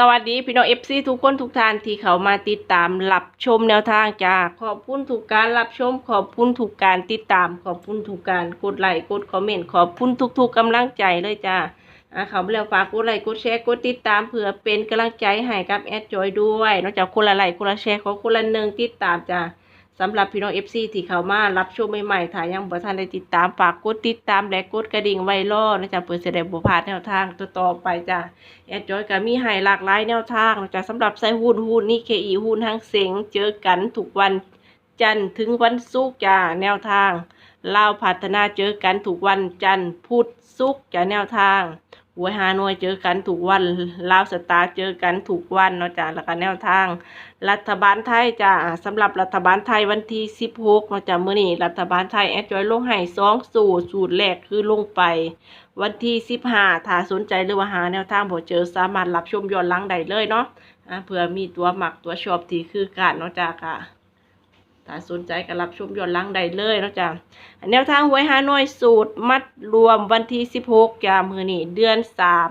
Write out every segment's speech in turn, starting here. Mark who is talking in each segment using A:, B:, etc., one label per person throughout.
A: สวัสดีพี่น้องเอฟซีทุกคนทุกท่านที่เขามาติดตามรับชมแนวทางจ้าขอบคุณทุกการรับชม ขอบคุณทุกการติดตาม ขอบคุณทุกการกดไลค์กดคอมเมนต์ขอบคุณทุกๆกำลังใจเลยจ้าอะเขามาแล้วฝากกดไลค์กดแชร์กดติดตามเผื่อเป็นกำลังใจให้กับแอดจอยด้วยนอกจากคนละไลค์คนละแชร์ขอคนละหนึ่งติดตามจ้า สำหรับพี่น้อง FC ที่เข้ามารับชมใหม่ๆถ้ายยังบ่ทันได้ติดตามฝากกดติดตามและกดกระดิ่งไว้รอนะจ๊ะเพื่อจะได้บ่พลาดแนวทางต่อไปจ้ะแอดจอยก็มีให้หลากหลายแนวทางนะจ๊ะสำหรับใส่หุ้นหุ้นนี่ KE หุ้นทั้งเสียงเจอกันทุกวันจันทร์ถึงวันศุกร์จ้ะแนวทางลาวพัฒนาเจอกันทุกวันจันทร์พุธศุกร์จ้ะแนวทาง หวยฮานอยเจอกันทุกวันลาวสตาร์เจอกันทุกวันเนาะจ้ะแล้วก็แนวทาง รัฐบาลไทยจ้ะอ่าสำหรับรัฐบาลไทยวันที่ 16เนาะจ้ะมื้อนี้รัฐบาลไทยแอดจอยลงให้2สูตรสูตรแรกคือลงไป วันที่ 15ถ้าสนใจหรือว่าหาแนวทางบ่เจอสามารถรับชมย้อนหลังได้เลยเนาะเผื่อมีตัวหมักตัวชอบที่คือกันเนาะจ้ะค่ะ ถ้าสนใจก็รับชมย้อนหลังได้เลยนะจ้ะแนวทางหวยฮานอยสูตรมัดรวมวันที่16จ้ะมื้อนี้เดือน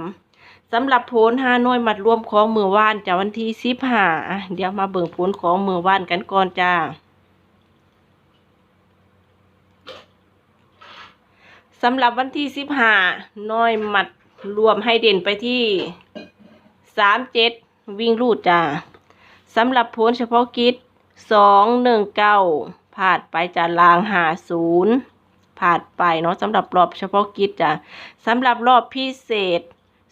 A: 3สำหรับโพลห้าน่วยมัดรวมของมือว่านจาวันที่สิบห้าเดี๋ยวมาเบิ่งผลของมือว่านกันก่อนจ้าสำหรับวันที่สิบห้าน้อยมัดรวมให้เด่นไปที่สามเจ็ดวิ่งรูดจ้าสำหรับโพลเฉพาะกิจ สองหนึ่งเก้าผ่านไปจากลางหาศูนย์ผ่านไปเนาะสำหรับรอบเฉพาะกิจจ้ะสำหรับรอบพิเศษ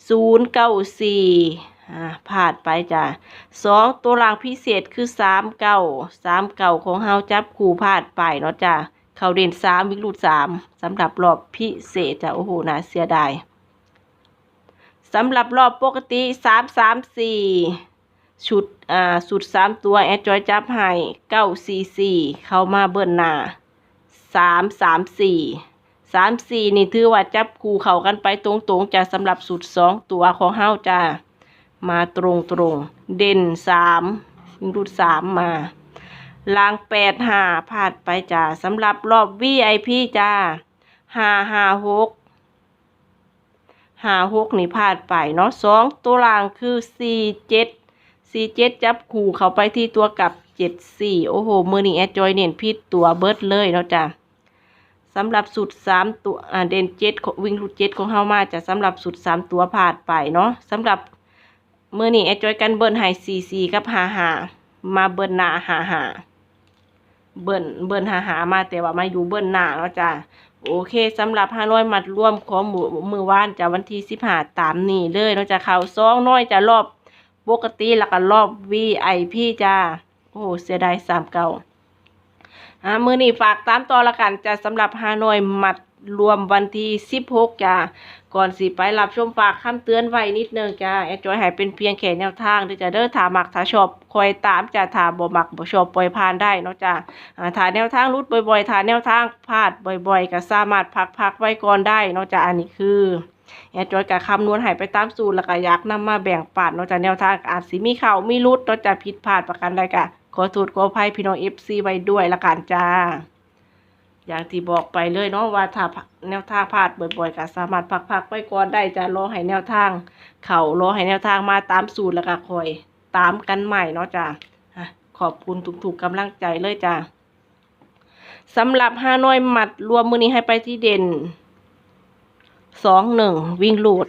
A: ศูนย์เก้าสี่อ่าผ่านไปจ้ะสองตัวรางพิเศษคือสามเก้าสามเก้าของเฮาจับคู่ผ่านไปเนาะจ้ะเขาเด่นสามวิกฤตสามสำหรับรอบพิเศษจ้ะโอ้โหน่าเสียดายสำหรับรอบปกติสามสามสี่ ชุดอ่าสุดสามตัวแอดจอยจับให้เก้าสี่สี่เข้ามาเบิ้ลหน้าสามสามสี่สามสี่นี่ถือว่าจับคู่เข้ากันไปตรงๆจะสำหรับสุดสองตัวของเฮาจ้ามาตรงๆเด่นสามรุดสามมาลางแปดห้าพลาดไปจ้าสำหรับรอบ VIP จ้าห้าห้าหกห้าหกนี่พลาดไปเนาะสองตัวล่างคือสี่เจ็ด สี่เจ็ดจับคู่เขาไปที่ตัวกับเจ็ดสี่โอ้โห มือนี่แอดจอยเน้นพิษตัวเบิร์ดเลยเนาะจ้าสำหรับสุดสามตัวอ่าเดนเจ็ดวิ่งรูดเจ็ดของเฮามาจะสำหรับสุดสามตัวผ่านไปเนาะสำหรับมือนี้แอดจอยกันเบิร์นไฮซีซีกับหาหามาเบิร์นหนาหาหาเบิร์นเบิร์นหาหามาแต่ว่ามาอยู่เบิร์นหนาเนาะจ้ะโอเคสำหรับห้าน้อยมัดร่วมของมือมือว่านจะวันที่สิบห้าตามนี้เลยเนาะจ้ะเขาซองน้อยจะรอบ ปกติแล้วก็รอบ VIP จ้า โอ้โหเสียดายสามเก่าอ่ามือนี้ฝากตามต่อละกันจะสำหรับฮานอยหมัดรวมวันที่ 16 จ้า ก่อนสิไปรับชมฝากคำเตือนไว้นิดนึงจ้าแอจอยให้เป็นเพียงแค่แนวทางด้อจ้าเด้อถามักถ้าชอบคอยตามจ้าถาบ่มักบ่ชอบปล่อยผ่านได้เนาะจ้าอ่าถ้าแนวทางรุดบ่อยๆถ้าแนวทางพลาดบ่อย ๆ ก็สามารถพักๆไว้ก่อนได้เนาะจ้าอันนี้คือ แอดจอยก็คำนวณให้ไปตามสูตรแล้วก็อยากนำมาแบ่งปันเนาะจ้าแนวทางอาจสิมีเข้ามีรุดเนาะจ้าผิดพลาดประกันใดก็ขอโทษขอภัยพี่น้องเอฟซีไว้ด้วยละกันจ้า อย่างที่บอกไปเลยเนาะว่าถ้าแนวทางพลาดบ่อยๆก็สามารถพักๆไว้ก่อนได้จะรอให้แนวทาง เข่ารอให้แนวทางมาตามสูตรแล้วก็คอยตามกันใหม่เนาะจ้าขอบคุณทุกๆกำลังใจเลยจ้าสำหรับฮานอยหมัดรวมมือนี้ให้ไปที่เด่น สองหนึ่งวิ่งลูด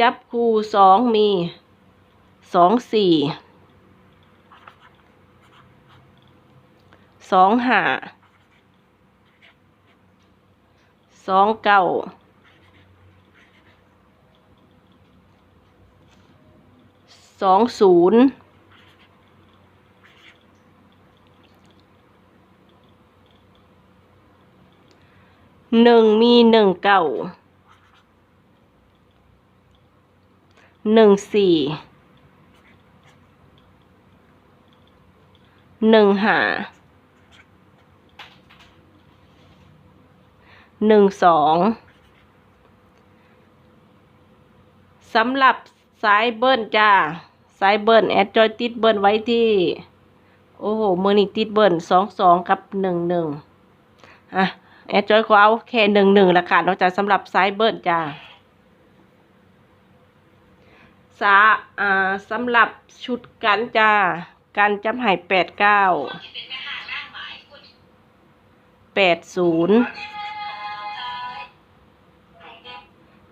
A: จับคู่สองมีสองสี่สองห้าสองเก้าสองศูนย์ หนึ่งมีหนึ่งเก้าหนึ่งสี่หนึ่งห้าหนึ่งสองสำหรับสายเบิ้ลจ้าสายเบิ้ลแอดจอยติดเบิ้ลไว้ที่ โอ้โหมือนี่ติดเบิ้ลสองสองกับหนึ่งหนึ่งอะ แอดจอยขอเอาแค่หนึ่งหนึ่งละค่ะนอกจากสำหรับไซสายเบิ้ลจ้าสาอ่าสำหรับชุดกันจ้ากันจำหายแปดเก้าแปดศูนย์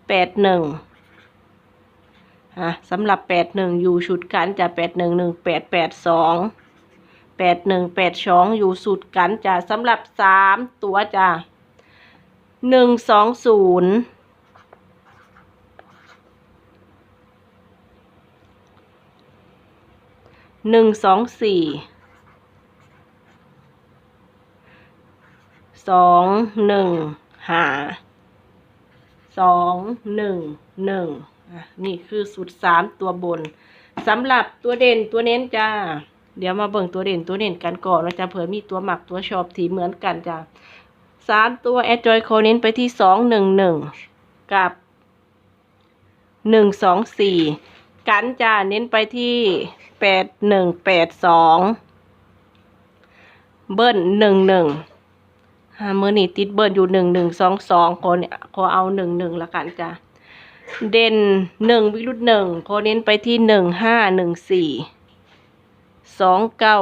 A: แปดหนึ่งอะสำหรับแปดหนึ่งอยู่ชุดกันจะแปดหนึ่งหนึ่งแปดแปดสอง แปดหนึ่งแปดสองอยู่สุดกันจ้ะสำหรับสามตัวจ้ะหนึ่งสองศูนย์หนึ่งสองสี่สองหนึ่งหาสองหนึ่งหนึ่งนี่คือสูตรสามตัวบนสำหรับตัวเด่นตัวเน้นจ้า เดี๋ยวมาเบิ่งตัวเด่นตัวเน้นกันก่อนนะจ๊ะเผื่อมีตัวหมักตัวชอบทีเหมือนกันจ้าสามตัวแอดจอยโคเน้นไปที่สองหนึ่งหนึ่งกับหนึ่งสองสี่กันจ้าเน้นไปที่แปดหนึ่งแปดสองเบิ้ลหนึ่งหนึ่งฮาเมื่อนี้ติดเบิ้ลอยู่หนึ่งหนึ่งสองสองคนเนี่ยขอเอาหนึ่งหนึ่งละกันจ้าเด่นหนึ่งวิรุธหนึ่งขอเน้นไปที่หนึ่งห้าหนึ่งสี่ สองเก้า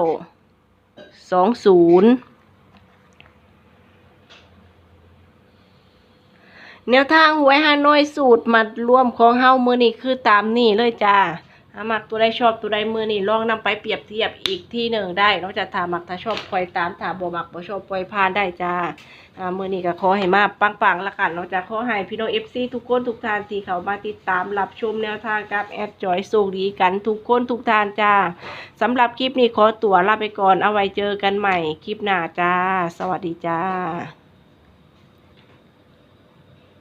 A: สองศูนย์แนวทางหวยฮานอยสูตรมัดรวมของเฮามือนี่คือตามนี่เลยจ้า ถ้ามักตัวใดชอบตัวใดมือนี่ลองนำไปเปรียบเทียบอีกที่หนึ่งได้นอกจากถามักถ้าชอบปล่อยตามถ้าบ่มักบ่ชอบปล่อยผ่านได้จ้าอ่ามือนี้ก็ขอให้มาปังๆละกันนอกจากขอให้พี่น้อง FC ทุกคนทุกท่านที่เขามาติดตามรับชมแนวทางกับแอดจอยโชคดีกันทุกคนทุกท่านจ้าสำหรับคลิปนี้ขอตัวลาไปก่อนเอาไว้เจอกันใหม่คลิปหน้าจ้า สวัสดีจ้า